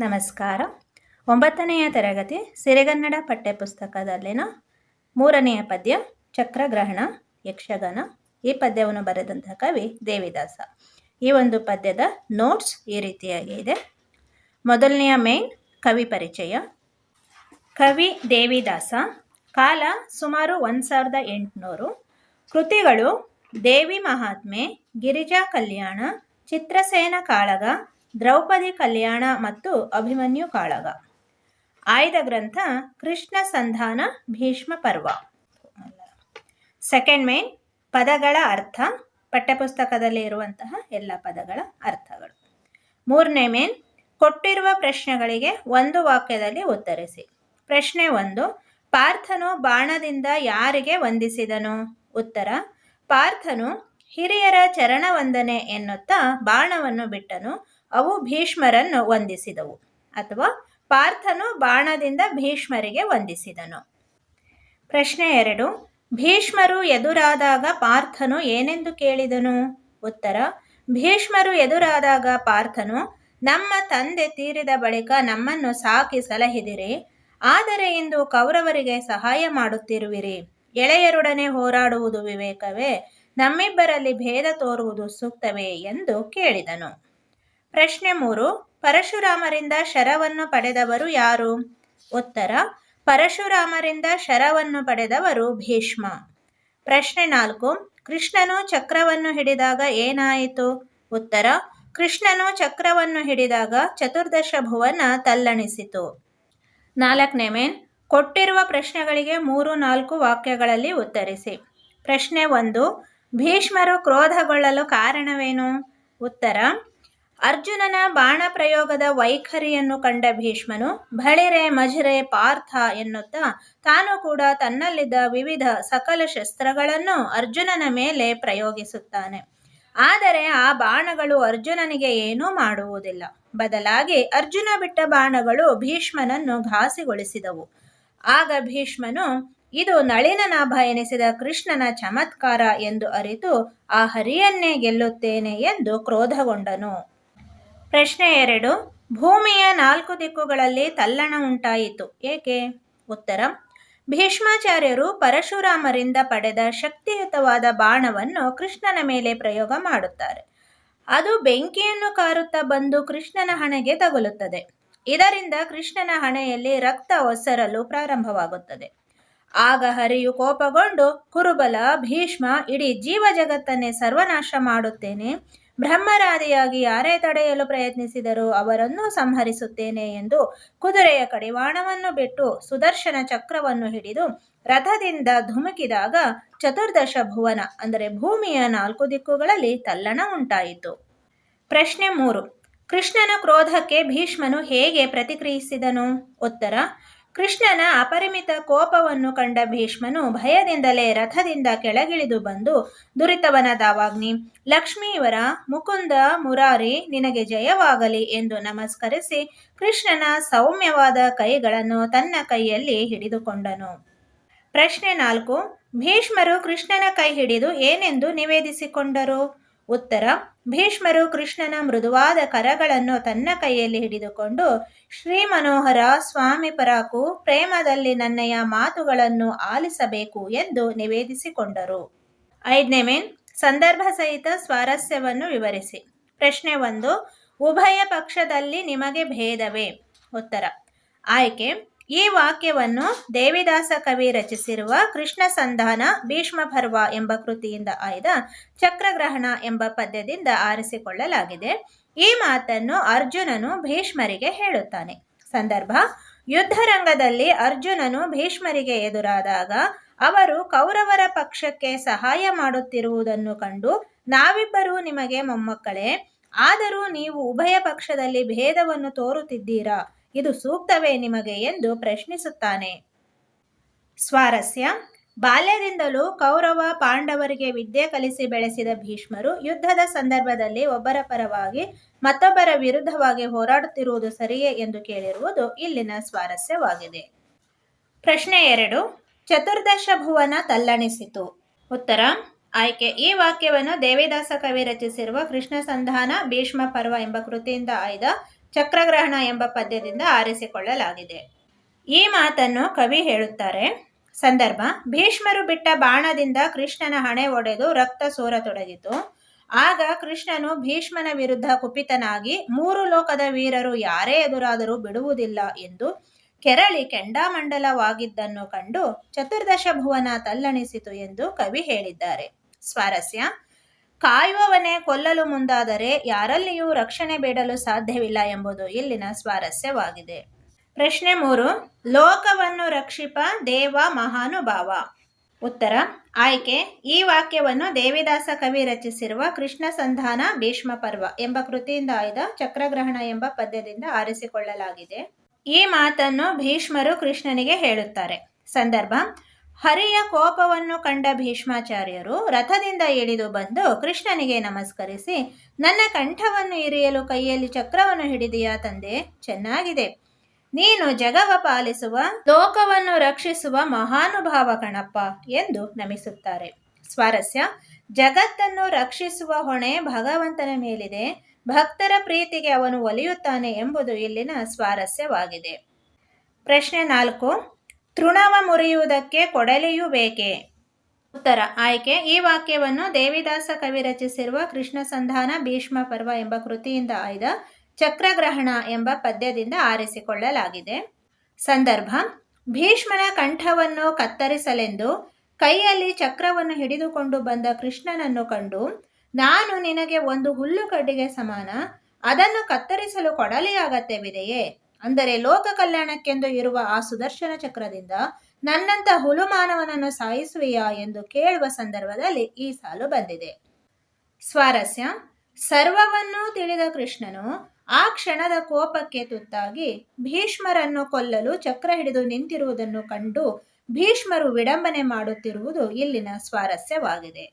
ನಮಸ್ಕಾರ. ಒಂಬತ್ತನೆಯ ತರಗತಿ ಸಿರಿಗನ್ನಡ ಪಠ್ಯಪುಸ್ತಕದಲ್ಲಿನ ಮೂರನೆಯ ಪದ್ಯ ಚಕ್ರಗ್ರಹಣ, ಯಕ್ಷಗಾನ. ಈ ಪದ್ಯವನ್ನು ಬರೆದಂತಹ ಕವಿ ದೇವಿದಾಸ. ಈ ಒಂದು ಪದ್ಯದ ನೋಟ್ಸ್ ಈ ರೀತಿಯಾಗಿ ಇದೆ. ಮೊದಲನೆಯ ಮೇನ್ ಕವಿ ಪರಿಚಯ. ಕವಿ ದೇವಿದಾಸ, ಕಾಲ ಸುಮಾರು ಒಂದು ಸಾವಿರದ ಎಂಟುನೂರು. ಕೃತಿಗಳು ದೇವಿ ಮಹಾತ್ಮೆ, ಗಿರಿಜಾ ಕಲ್ಯಾಣ, ಚಿತ್ರಸೇನ ಕಾಳಗ ದ್ರೌಪದಿ ಕಲ್ಯಾಣ ಮತ್ತು ಅಭಿಮನ್ಯು ಕಾಳಗ. ಆಯ್ದ ಗ್ರಂಥ, ಕೃಷ್ಣ ಸಂಧಾನ, ಭೀಷ್ಮ ಪರ್ವ. ಸೆಕೆಂಡ್ ಮೇನ್ ಪದಗಳ ಅರ್ಥ, ಪಠ್ಯಪುಸ್ತಕದಲ್ಲಿ ಇರುವಂತಹ ಎಲ್ಲ ಪದಗಳ ಅರ್ಥಗಳು. ಮೂರನೇ ಮೇನ್ ಕೊಟ್ಟಿರುವ ಪ್ರಶ್ನೆಗಳಿಗೆ ಒಂದು ವಾಕ್ಯದಲ್ಲಿ ಉತ್ತರಿಸಿ. ಪ್ರಶ್ನೆ ಒಂದು, ಪಾರ್ಥನು ಬಾಣದಿಂದ ಯಾರಿಗೆ ವಂದಿಸಿದನು? ಉತ್ತರ, ಪಾರ್ಥನು ಹಿರಿಯರ ಚರಣ ವಂದನೆ ಎನ್ನುತ್ತಾ ಬಾಣವನ್ನು ಬಿಟ್ಟನು ಅವು ಭೀಷ್ಮರನ್ನು ವಂದಿಸಿದವು. ಅಥವಾ ಪಾರ್ಥನು ಬಾಣದಿಂದ ಭೀಷ್ಮರಿಗೆ ವಂದಿಸಿದನು. ಪ್ರಶ್ನೆ ಎರಡು. ಭೀಷ್ಮರು ಎದುರಾದಾಗ ಪಾರ್ಥನು ಏನೆಂದು ಕೇಳಿದನು? ಉತ್ತರ. ಭೀಷ್ಮರು ಎದುರಾದಾಗ ಪಾರ್ಥನು, ನಮ್ಮ ತಂದೆ ತೀರಿದ ಬಳಿಕ ನಮ್ಮನ್ನು ಸಾಕಿ ಸಲಹಿದಿರಿ. ಆದರೆ ಇಂದು ಕೌರವರಿಗೆ ಸಹಾಯ ಮಾಡುತ್ತಿರುವಿರಿ. ಎಳೆಯರೊಡನೆ ಹೋರಾಡುವುದು ವಿವೇಕವೇ. ನಮ್ಮಿಬ್ಬರಲ್ಲಿ ಭೇದ ತೋರುವುದು ಸೂಕ್ತವೇ ಎಂದು ಕೇಳಿದನು. ಪ್ರಶ್ನೆ ಮೂರು, ಪರಶುರಾಮರಿಂದ ಶರವನ್ನು ಪಡೆದವರು ಯಾರು? ಉತ್ತರ, ಪರಶುರಾಮರಿಂದ ಶರವನ್ನು ಪಡೆದವರು ಭೀಷ್ಮ. ಪ್ರಶ್ನೆ ನಾಲ್ಕು, ಕೃಷ್ಣನು ಚಕ್ರವನ್ನು ಹಿಡಿದಾಗ ಏನಾಯಿತು? ಉತ್ತರ, ಕೃಷ್ಣನು ಚಕ್ರವನ್ನು ಹಿಡಿದಾಗ ಚತುರ್ದಶ ಭುವನ ತಲ್ಲಣಿಸಿತು. ನಾಲ್ಕನೇ ಮೇನ್, ಕೊಟ್ಟಿರುವ ಪ್ರಶ್ನೆಗಳಿಗೆ ಮೂರು, ನಾಲ್ಕು ವಾಕ್ಯಗಳಲ್ಲಿ ಉತ್ತರಿಸಿ. ಪ್ರಶ್ನೆ ಒಂದು, ಭೀಷ್ಮರು ಕ್ರೋಧಗೊಳ್ಳಲು ಕಾರಣವೇನು? ಉತ್ತರ ಅರ್ಜುನನ ಬಾಣ ಪ್ರಯೋಗದ ವೈಖರಿಯನ್ನು ಕಂಡ ಭೀಷ್ಮನು ಭಳಿರೆ ಮಜರೆ ಪಾರ್ಥ ಎನ್ನುತ್ತಾ ತಾನು ಕೂಡ ತನ್ನಲ್ಲಿದ್ದ ವಿವಿಧ ಸಕಲ ಶಸ್ತ್ರಗಳನ್ನು ಅರ್ಜುನನ ಮೇಲೆ ಪ್ರಯೋಗಿಸುತ್ತಾನೆ. ಆದರೆ ಆ ಬಾಣಗಳು ಅರ್ಜುನನಿಗೆ ಏನೂ ಮಾಡುವುದಿಲ್ಲ. ಬದಲಾಗಿ ಅರ್ಜುನ ಬಿಟ್ಟ ಬಾಣಗಳು ಭೀಷ್ಮನನ್ನು ಘಾಸಿಗೊಳಿಸಿದವು. ಆಗ ಭೀಷ್ಮನು, ಇದು ನಳಿನನಾಭ ಎನಿಸಿದ ಕೃಷ್ಣನ ಚಮತ್ಕಾರ ಎಂದು ಅರಿತು, ಆ ಹರಿಯನ್ನೇ ಗೆಲ್ಲುತ್ತೇನೆ ಎಂದು ಕ್ರೋಧಗೊಂಡನು. ಪ್ರಶ್ನೆ ಎರಡು, ಭೂಮಿಯ ನಾಲ್ಕು ದಿಕ್ಕುಗಳಲ್ಲಿ ತಲ್ಲಣ ಉಂಟಾಯಿತು. ಏಕೆ? ಉತ್ತರ, ಭೀಷ್ಮಾಚಾರ್ಯರು ಪರಶುರಾಮರಿಂದ ಪಡೆದ ಶಕ್ತಿಯುತವಾದ ಬಾಣವನ್ನು ಕೃಷ್ಣನ ಮೇಲೆ ಪ್ರಯೋಗ ಮಾಡುತ್ತಾರೆ. ಅದು ಬೆಂಕಿಯನ್ನು ಕಾರುತ್ತಾ ಬಂದು ಕೃಷ್ಣನ ಹಣೆಗೆ ತಗುಲುತ್ತದೆ. ಇದರಿಂದ ಕೃಷ್ಣನ ಹಣೆಯಲ್ಲಿ ರಕ್ತ ಒಸರಲು ಪ್ರಾರಂಭವಾಗುತ್ತದೆ. ಆಗ ಹರಿಯು ಕೋಪಗೊಂಡು, ಕುರುಬಲ, ಭೀಷ್ಮ ಇಡೀ ಜೀವ ಜಗತ್ತನ್ನೇ ಸರ್ವನಾಶ ಮಾಡುತ್ತೇನೆ ಬ್ರಹ್ಮರಾದಿಯಾಗಿ ಯಾರೇ ತಡೆಯಲು ಪ್ರಯತ್ನಿಸಿದರೂ ಅವರನ್ನು ಸಂಹರಿಸುತ್ತೇನೆ ಎಂದು ಕುದುರೆಯ ಕಡಿವಾಣವನ್ನು ಬಿಟ್ಟು ಸುದರ್ಶನ ಚಕ್ರವನ್ನು ಹಿಡಿದು ರಥದಿಂದ ಧುಮುಕಿದಾಗ ಚತುರ್ದಶ ಭುವನ, ಅಂದರೆ ಭೂಮಿಯ ನಾಲ್ಕು ದಿಕ್ಕುಗಳಲ್ಲಿ ತಲ್ಲಣ ಉಂಟಾಯಿತು. ಪ್ರಶ್ನೆ ಮೂರು, ಕೃಷ್ಣನ ಕ್ರೋಧಕ್ಕೆ ಭೀಷ್ಮನು ಹೇಗೆ ಪ್ರತಿಕ್ರಿಯಿಸಿದನು? ಉತ್ತರ ಕೃಷ್ಣನ ಅಪರಿಮಿತ ಕೋಪವನ್ನು ಕಂಡ ಭೀಷ್ಮನು ಭಯದಿಂದಲೇ ರಥದಿಂದ ಕೆಳಗಿಳಿದು ಬಂದು ದುರಿತವನ ದಾವಾಗ್ನಿ ಲಕ್ಷ್ಮೀವರ ಮುಕುಂದ, ಮುರಾರಿ, ನಿನಗೆ ಜಯವಾಗಲಿ ಎಂದು ನಮಸ್ಕರಿಸಿ ಕೃಷ್ಣನ ಸೌಮ್ಯವಾದ ಕೈಗಳನ್ನು ತನ್ನ ಕೈಯಲ್ಲಿ ಹಿಡಿದುಕೊಂಡನು. ಪ್ರಶ್ನೆ ನಾಲ್ಕು, ಭೀಷ್ಮರು ಕೃಷ್ಣನ ಕೈ ಹಿಡಿದು ಏನೆಂದು ನಿವೇದಿಸಿಕೊಂಡರು? ಉತ್ತರ ಭೀಷ್ಮರು ಕೃಷ್ಣನ ಮೃದುವಾದ ಕರಗಳನ್ನು ತನ್ನ ಕೈಯಲ್ಲಿ ಹಿಡಿದುಕೊಂಡು, ಶ್ರೀ ಮನೋಹರ ಸ್ವಾಮಿ ಪರಾಕು, ಪ್ರೇಮದಲ್ಲಿ ನನ್ನಯ ಮಾತುಗಳನ್ನು ಆಲಿಸಬೇಕು ಎಂದು ನಿವೇದಿಸಿಕೊಂಡರು. ಐದನೇ ಮೇನ್, ಸಂದರ್ಭ ಸಹಿತ ಸ್ವಾರಸ್ಯವನ್ನು ವಿವರಿಸಿ. ಪ್ರಶ್ನೆ ಒಂದು, ಉಭಯ ಪಕ್ಷದಲ್ಲಿ ನಿಮಗೆ ಭೇದವೇ? ಉತ್ತರ, ಆಯ್ಕೆ ಈ ವಾಕ್ಯವನ್ನು ದೇವಿದಾಸ ಕವಿ ರಚಿಸಿರುವ ಕೃಷ್ಣ ಸಂಧಾನ ಭೀಷ್ಮ ಪರ್ವ ಎಂಬ ಕೃತಿಯಿಂದ ಆಯ್ದ ಚಕ್ರಗ್ರಹಣ ಎಂಬ ಪದ್ಯದಿಂದ ಆರಿಸಿಕೊಳ್ಳಲಾಗಿದೆ. ಈ ಮಾತನ್ನು ಅರ್ಜುನನು ಭೀಷ್ಮರಿಗೆ ಹೇಳುತ್ತಾನೆ. ಸಂದರ್ಭ, ಯುದ್ಧರಂಗದಲ್ಲಿ ಅರ್ಜುನನು ಭೀಷ್ಮರಿಗೆ ಎದುರಾದಾಗ ಅವರು ಕೌರವರ ಪಕ್ಷಕ್ಕೆ ಸಹಾಯ ಮಾಡುತ್ತಿರುವುದನ್ನು ಕಂಡು, ನಾವಿಬ್ಬರೂ ನಿಮಗೆ ಮೊಮ್ಮಕ್ಕಳೇ, ಆದರೂ ನೀವು ಉಭಯ ಪಕ್ಷದಲ್ಲಿ ಭೇದವನ್ನು ತೋರುತ್ತಿದ್ದೀರಾ? ಇದು ಸೂಕ್ತವೇ ನಿಮಗೆ ಎಂದು ಪ್ರಶ್ನಿಸುತ್ತಾನೆ. ಸ್ವಾರಸ್ಯ. ಬಾಲ್ಯದಿಂದಲೂ ಕೌರವ ಪಾಂಡವರಿಗೆ ವಿದ್ಯೆ ಕಲಿಸಿ ಬೆಳೆಸಿದ ಭೀಷ್ಮರು ಯುದ್ಧದ ಸಂದರ್ಭದಲ್ಲಿ ಒಬ್ಬರ ಪರವಾಗಿ ಮತ್ತೊಬ್ಬರ ವಿರುದ್ಧವಾಗಿ ಹೋರಾಡುತ್ತಿರುವುದು ಸರಿಯೇ ಎಂದು ಕೇಳಿರುವುದು ಇಲ್ಲಿನ ಸ್ವಾರಸ್ಯವಾಗಿದೆ. ಪ್ರಶ್ನೆ ಎರಡು. ಚತುರ್ದಶ ಭುವನ ತಲ್ಲಣಿಸಿತು. ಉತ್ತರ. ಆಯ್ಕೆ. ಈ ವಾಕ್ಯವನ್ನು ದೇವಿದಾಸ ಕವಿ ರಚಿಸಿರುವ ಕೃಷ್ಣ ಸಂಧಾನ ಭೀಷ್ಮ ಪರ್ವ ಎಂಬ ಕೃತಿಯಿಂದ ಆಯ್ದ ಚಕ್ರಗ್ರಹಣ ಎಂಬ ಪದ್ಯದಿಂದ ಆರಿಸಿಕೊಳ್ಳಲಾಗಿದೆ. ಈ ಮಾತನ್ನು ಕವಿ ಹೇಳುತ್ತಾರೆ. ಸಂದರ್ಭ, ಭೀಷ್ಮರು ಬಿಟ್ಟ ಬಾಣದಿಂದ ಕೃಷ್ಣನ ಹಣೆ ಒಡೆದು ರಕ್ತ ಸೋರತೊಡಗಿತು. ಆಗ ಕೃಷ್ಣನು ಭೀಷ್ಮನ ವಿರುದ್ಧ ಕುಪಿತನಾಗಿ, ಮೂರು ಲೋಕದ ವೀರರು ಯಾರೇ ಎದುರಾದರೂ ಬಿಡುವುದಿಲ್ಲ ಎಂದು ಕೆರಳಿ ಕೆಂಡಾಮಂಡಲವಾಗಿದ್ದನ್ನು ಕಂಡು ಚತುರ್ದಶ ಭುವನ ತಲ್ಲಣಿಸಿತು ಎಂದು ಕವಿ ಹೇಳಿದ್ದಾರೆ. ಸ್ವಾರಸ್ಯ ಕಾಯುವವನೇ ಕೊಲ್ಲಲು ಮುಂದಾದರೆ ಯಾರಲ್ಲಿಯೂ ರಕ್ಷಣೆ ಬೇಡಲು ಸಾಧ್ಯವಿಲ್ಲ ಎಂಬುದು ಇಲ್ಲಿನ ಸ್ವಾರಸ್ಯವಾಗಿದೆ. ಪ್ರಶ್ನೆ ಮೂರು, ಲೋಕವನ್ನು ರಕ್ಷಿಪ ದೇವ ಮಹಾನುಭಾವ. ಉತ್ತರ, ಆಯ್ಕೆ, ಈ ವಾಕ್ಯವನ್ನು ದೇವಿದಾಸ ಕವಿ ರಚಿಸಿರುವ ಕೃಷ್ಣ ಸಂಧಾನ ಭೀಷ್ಮ ಪರ್ವ ಎಂಬ ಕೃತಿಯಿಂದ ಆಯ್ದ ಚಕ್ರಗ್ರಹಣ ಎಂಬ ಪದ್ಯದಿಂದ ಆರಿಸಿಕೊಳ್ಳಲಾಗಿದೆ. ಈ ಮಾತನ್ನು ಭೀಷ್ಮರು ಕೃಷ್ಣನಿಗೆ ಹೇಳುತ್ತಾರೆ. ಸಂದರ್ಭ ಹರಿಯ ಕೋಪವನ್ನು ಕಂಡ ಭೀಷ್ಮಾಚಾರ್ಯರು ರಥದಿಂದ ಇಳಿದು ಬಂದು ಕೃಷ್ಣನಿಗೆ ನಮಸ್ಕರಿಸಿ, ನನ್ನ ಕಂಠವನ್ನು ಇರಿಯಲು ಕೈಯಲ್ಲಿ ಚಕ್ರವನ್ನು ಹಿಡಿದೆಯಾ ತಂದೆ, ಚೆನ್ನಾಗಿದೆ. ನೀನು ಜಗವ ಪಾಲಿಸುವ, ಲೋಕವನ್ನು ರಕ್ಷಿಸುವ ಮಹಾನುಭಾವ ಕಣಪ್ಪ ಎಂದು ನಮಿಸುತ್ತಾರೆ. ಸ್ವಾರಸ್ಯ, ಜಗತ್ತನ್ನು ರಕ್ಷಿಸುವ ಹೊಣೆ ಭಗವಂತನ ಮೇಲಿದೆ. ಭಕ್ತರ ಪ್ರೀತಿಗೆ ಅವನು ಒಲಿಯುತ್ತಾನೆ ಎಂಬುದು ಇಲ್ಲಿನ ಸ್ವಾರಸ್ಯವಾಗಿದೆ. ಪ್ರಶ್ನೆ ನಾಲ್ಕು. ತೃಣವ ಮುರಿಯುವುದಕ್ಕೆ ಕೊಡಲಿಯೂ ಬೇಕೇ? ಉತ್ತರ, ಆಯ್ಕೆ. ಈ ವಾಕ್ಯವನ್ನು ದೇವಿದಾಸ ಕವಿ ರಚಿಸಿರುವ ಕೃಷ್ಣ ಸಂಧಾನ ಭೀಷ್ಮ ಪರ್ವ ಎಂಬ ಕೃತಿಯಿಂದ ಆಯ್ದ ಚಕ್ರಗ್ರಹಣ ಎಂಬ ಪದ್ಯದಿಂದ ಆರಿಸಿಕೊಳ್ಳಲಾಗಿದೆ. ಸಂದರ್ಭ, ಭೀಷ್ಮನ ಕಂಠವನ್ನು ಕತ್ತರಿಸಲೆಂದು ಕೈಯಲ್ಲಿ ಚಕ್ರವನ್ನು ಹಿಡಿದುಕೊಂಡು ಬಂದ ಕೃಷ್ಣನನ್ನು ಕಂಡು, ನಾನು ನಿನಗೆ ಒಂದು ಹುಲ್ಲು ಕಡ್ಡಿಗೆ ಸಮಾನ, ಅದನ್ನು ಕತ್ತರಿಸಲು ಕೊಡಲಿ ಅಗತ್ಯವಿದೆಯೇ? ಅಂದರೆ ಲೋಕ ಕಲ್ಯಾಣಕ್ಕೆಂದು ಇರುವ ಆ ಸುದರ್ಶನ ಚಕ್ರದಿಂದ ನನ್ನಂತ ಹುಲು ಮಾನವನನ್ನು ಸಾಯಿಸುವೆಯಾ ಎಂದು ಕೇಳುವ ಸಂದರ್ಭದಲ್ಲಿ ಈ ಸಾಲು ಬಂದಿದೆ. ಸ್ವಾರಸ್ಯ, ಸರ್ವವನ್ನೂ ತಿಳಿದ ಕೃಷ್ಣನು ಆ ಕ್ಷಣದ ಕೋಪಕ್ಕೆ ತುತ್ತಾಗಿ ಭೀಷ್ಮರನ್ನು ಕೊಲ್ಲಲು ಚಕ್ರ ಹಿಡಿದು ನಿಂತಿರುವುದನ್ನು ಕಂಡು ಭೀಷ್ಮರು ವಿಡಂಬನೆ ಮಾಡುತ್ತಿರುವುದು ಇಲ್ಲಿನ ಸ್ವಾರಸ್ಯವಾಗಿದೆ.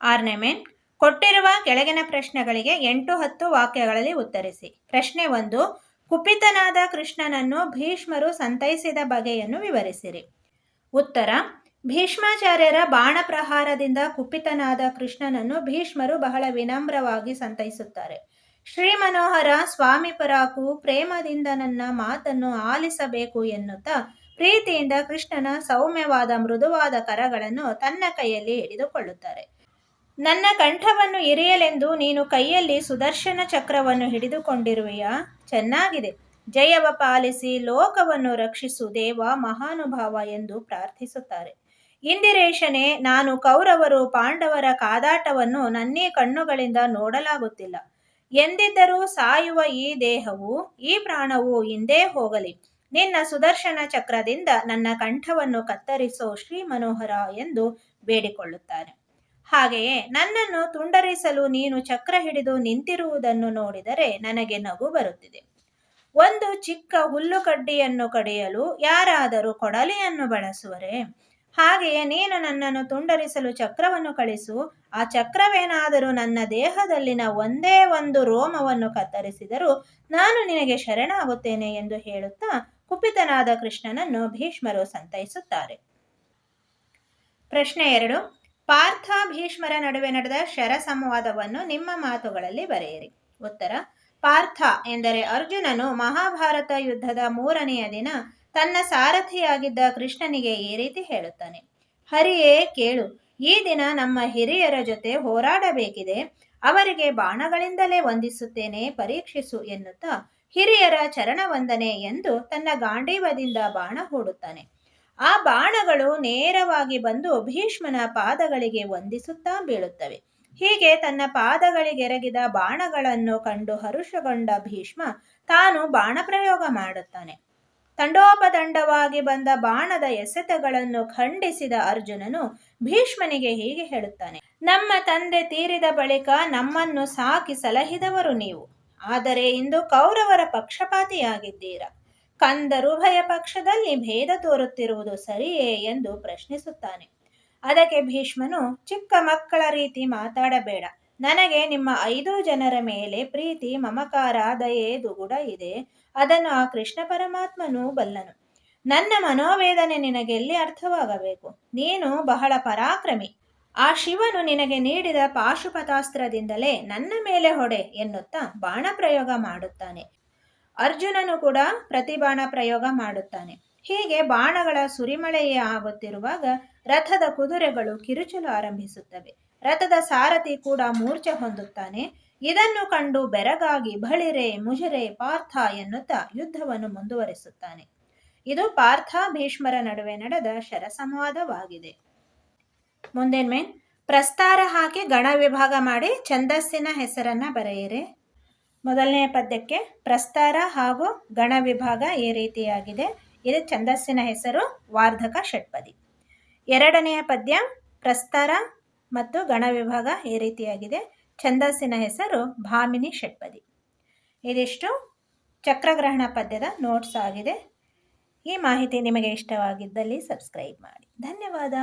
ಆರ್ನೆಮೆನ್ ಕೊಟ್ಟಿರುವ ಕೆಳಗಿನ ಪ್ರಶ್ನೆಗಳಿಗೆ ಎಂಟು ಹತ್ತು ವಾಕ್ಯಗಳಲ್ಲಿ ಉತ್ತರಿಸಿ. ಪ್ರಶ್ನೆ ಒಂದು ಕುಪಿತನಾದ ಕೃಷ್ಣನನ್ನು ಭೀಷ್ಮರು ಸಂತೈಸಿದ ಬಗೆಯನ್ನು ವಿವರಿಸಿರಿ. ಉತ್ತರ, ಭೀಷ್ಮಾಚಾರ್ಯರ ಬಾಣಪ್ರಹಾರದಿಂದ ಕುಪಿತನಾದ ಕೃಷ್ಣನನ್ನು ಭೀಷ್ಮರು ಬಹಳ ವಿನಮ್ರವಾಗಿ ಸಂತೈಸುತ್ತಾರೆ. ಶ್ರೀ ಮನೋಹರ ಸ್ವಾಮಿ ಪರಾಕು ಪ್ರೇಮದಿಂದ ನನ್ನ ಮಾತನ್ನು ಆಲಿಸಬೇಕು ಎನ್ನುತ್ತಾ ಪ್ರೀತಿಯಿಂದ ಕೃಷ್ಣನ ಸೌಮ್ಯವಾದ ಮೃದುವಾದ ಕರಗಳನ್ನು ತನ್ನ ಕೈಯಲ್ಲಿ ಹಿಡಿದುಕೊಳ್ಳುತ್ತಾರೆ. ನನ್ನ ಕಂಠವನ್ನು ಇರಿಯಲೆಂದು ನೀನು ಕೈಯಲ್ಲಿ ಸುದರ್ಶನ ಚಕ್ರವನ್ನು ಹಿಡಿದುಕೊಂಡಿರುವೆಯ? ಚೆನ್ನಾಗಿದೆ. ಜಯವ ಪಾಲಿಸಿ ಲೋಕವನ್ನು ರಕ್ಷಿಸು ದೇವ ಮಹಾನುಭಾವ ಎಂದು ಪ್ರಾರ್ಥಿಸುತ್ತಾರೆ. ಇಂದಿರೇಶನೇ, ನಾನು ಕೌರವರು ಪಾಂಡವರ ಕಾದಾಟವನ್ನು ನನ್ನೇ ಕಣ್ಣುಗಳಿಂದ ನೋಡಲಾಗುತ್ತಿಲ್ಲ. ಎಂದಿದ್ದರೂ ಸಾಯುವ ಈ ದೇಹವು, ಈ ಪ್ರಾಣವು ಹಿಂದೆ ಹೋಗಲಿ. ನಿನ್ನ ಸುದರ್ಶನ ಚಕ್ರದಿಂದ ನನ್ನ ಕಂಠವನ್ನು ಕತ್ತರಿಸೋ ಶ್ರೀ ಮನೋಹರ ಎಂದು ಬೇಡಿಕೊಳ್ಳುತ್ತಾನೆ ಹಾಗೆಯೇ ನನ್ನನ್ನು ತುಂಡರಿಸಲು ನೀನು ಚಕ್ರ ಹಿಡಿದು ನಿಂತಿರುವುದನ್ನು ನೋಡಿದರೆ ನನಗೆ ನಗು ಬರುತ್ತಿದೆ. ಒಂದು ಚಿಕ್ಕ ಹುಲ್ಲು ಕಡ್ಡಿಯನ್ನು ಕಡಿಯಲು ಯಾರಾದರೂ ಕೊಡಲಿಯನ್ನು ಬಳಸುವರೆ? ಹಾಗೆಯೇ ನೀನು ನನ್ನನ್ನು ತುಂಡರಿಸಲು ಚಕ್ರವನ್ನು ಕಳಿಸು. ಆ ಚಕ್ರವೇನಾದರೂ ನನ್ನ ದೇಹದಲ್ಲಿನ ಒಂದೇ ಒಂದು ರೋಮವನ್ನು ಕತ್ತರಿಸಿದರೂ ನಾನು ನಿನಗೆ ಶರಣಾಗುತ್ತೇನೆ ಎಂದು ಹೇಳುತ್ತಾ ಕುಪಿತನಾದ ಕೃಷ್ಣನನ್ನು ಭೀಷ್ಮರು ಸಂತೈಸುತ್ತಾರೆ. ಪ್ರಶ್ನೆ ಎರಡು. ಪಾರ್ಥ ಭೀಷ್ಮರ ನಡುವೆ ನಡೆದ ಶರ ಸಂವಾದವನ್ನು ನಿಮ್ಮ ಮಾತುಗಳಲ್ಲಿ ಬರೆಯಿರಿ. ಉತ್ತರ, ಪಾರ್ಥ ಎಂದರೆ ಅರ್ಜುನನು ಮಹಾಭಾರತ ಯುದ್ಧದ ಮೂರನೆಯ ದಿನ ತನ್ನ ಸಾರಥಿಯಾಗಿದ್ದ ಕೃಷ್ಣನಿಗೆ ಈ ರೀತಿ ಹೇಳುತ್ತಾನೆ. ಹರಿಯೇ ಕೇಳು, ಈ ದಿನ ನಮ್ಮ ಹಿರಿಯರ ಜೊತೆ ಹೋರಾಡಬೇಕಿದೆ. ಅವರಿಗೆ ಬಾಣಗಳಿಂದಲೇ ವಂದಿಸುತ್ತೇನೆ, ಪರೀಕ್ಷಿಸು ಎನ್ನುತ್ತಾ ಹಿರಿಯರ ಚರಣವಂದನೆ ಎಂದು ತನ್ನ ಗಾಂಡೀವದಿಂದ ಬಾಣ ಹೂಡುತ್ತಾನೆ. ಆ ಬಾಣಗಳು ನೇರವಾಗಿ ಬಂದು ಭೀಷ್ಮನ ಪಾದಗಳಿಗೆ ವಂದಿಸುತ್ತಾ ಬೀಳುತ್ತವೆ. ಹೀಗೆ ತನ್ನ ಪಾದಗಳಿಗೆರಗಿದ ಬಾಣಗಳನ್ನು ಕಂಡು ಹರುಷಗೊಂಡ ಭೀಷ್ಮ ತಾನು ಬಾಣ ಪ್ರಯೋಗ ಮಾಡುತ್ತಾನೆ. ತಂಡೋಪದಂಡವಾಗಿ ಬಂದ ಬಾಣದ ಎಸೆತಗಳನ್ನು ಖಂಡಿಸಿದ ಅರ್ಜುನನು ಭೀಷ್ಮನಿಗೆ ಹೀಗೆ ಹೇಳುತ್ತಾನೆ. ನಮ್ಮ ತಂದೆ ತೀರಿದ ಬಳಿಕ ನಮ್ಮನ್ನು ಸಾಕಿ ಸಲಹಿದವರು ನೀವು. ಆದರೆ ಇಂದು ಕೌರವರ ಪಕ್ಷಪಾತಿಯಾಗಿದ್ದೀರ? ಕಂದರುಭಯ ಪಕ್ಷದಲ್ಲಿ ಭೇದ ತೋರುತ್ತಿರುವುದು ಸರಿಯೇ ಎಂದು ಪ್ರಶ್ನಿಸುತ್ತಾನೆ. ಅದಕ್ಕೆ ಭೀಷ್ಮನು, ಚಿಕ್ಕ ಮಕ್ಕಳ ರೀತಿ ಮಾತಾಡಬೇಡ. ನನಗೆ ನಿಮ್ಮ ಐದು ಜನರ ಮೇಲೆ ಪ್ರೀತಿ, ಮಮಕಾರ, ದಯೆ, ದುಗುಡ ಇದೆ. ಅದನ್ನು ಆ ಕೃಷ್ಣ ಪರಮಾತ್ಮನು ಬಲ್ಲನು. ನನ್ನ ಮನೋವೇದನೆ ನಿನಗೆಲ್ಲಿ ಅರ್ಥವಾಗಬೇಕು? ನೀನು ಬಹಳ ಪರಾಕ್ರಮಿ. ಆ ಶಿವನು ನಿನಗೆ ನೀಡಿದ ಪಾಶುಪತಾಸ್ತ್ರದಿಂದಲೇ ನನ್ನ ಮೇಲೆ ಹೊಡೆ ಎನ್ನುತ್ತಾ ಬಾಣ ಪ್ರಯೋಗ ಮಾಡುತ್ತಾನೆ. ಅರ್ಜುನನು ಕೂಡ ಪ್ರತಿಬಾಣ ಪ್ರಯೋಗ ಮಾಡುತ್ತಾನೆ. ಹೀಗೆ ಬಾಣಗಳ ಸುರಿಮಳೆಯೇ ಆಗುತ್ತಿರುವಾಗ ರಥದ ಕುದುರೆಗಳು ಕಿರುಚಲು ಆರಂಭಿಸುತ್ತವೆ. ರಥದ ಸಾರಥಿ ಕೂಡ ಮೂರ್ಛೆ ಹೊಂದುತ್ತಾನೆ. ಇದನ್ನು ಕಂಡು ಬೆರಗಾಗಿ ಬಳಿರೆ ಮುಜರೆ ಪಾರ್ಥ ಎನ್ನುತ್ತಾ ಯುದ್ಧವನ್ನು ಮುಂದುವರಿಸುತ್ತಾನೆ. ಇದು ಪಾರ್ಥ ಭೀಷ್ಮರ ನಡುವೆ ನಡೆದ ಶರಸಂವಾದವಾಗಿದೆ. ಮುಂದೇನ್ ಮೇನ್ ಪ್ರಸ್ತಾರ ಹಾಕಿ ಗಣ ವಿಭಾಗ ಮಾಡಿ ಛಂದಸ್ಸಿನ ಹೆಸರನ್ನ ಬರೆಯಿರಿ. ಮೊದಲನೇ ಪದ್ಯಕ್ಕೆ ಪ್ರಸ್ತಾರ ಹಾಗೂ ಗಣ ವಿಭಾಗ ಈ ರೀತಿಯಾಗಿದೆ. ಇದು ಛಂದಸ್ಸಿನ ಹೆಸರು ವಾರ್ಧಕ ಷಟ್ಪದಿ. ಎರಡನೆಯ ಪದ್ಯ ಪ್ರಸ್ತಾರ ಮತ್ತು ಗಣ ವಿಭಾಗ ಈ ರೀತಿಯಾಗಿದೆ. ಛಂದಸ್ಸಿನ ಹೆಸರು ಭಾಮಿನಿ ಷಟ್ಪದಿ. ಇದಿಷ್ಟು ಚಕ್ರಗ್ರಹಣ ಪದ್ಯದ ನೋಟ್ಸ್ ಆಗಿದೆ. ಈ ಮಾಹಿತಿ ನಿಮಗೆ ಇಷ್ಟವಾಗಿದ್ದಲ್ಲಿ ಸಬ್ಸ್ಕ್ರೈಬ್ ಮಾಡಿ. ಧನ್ಯವಾದ.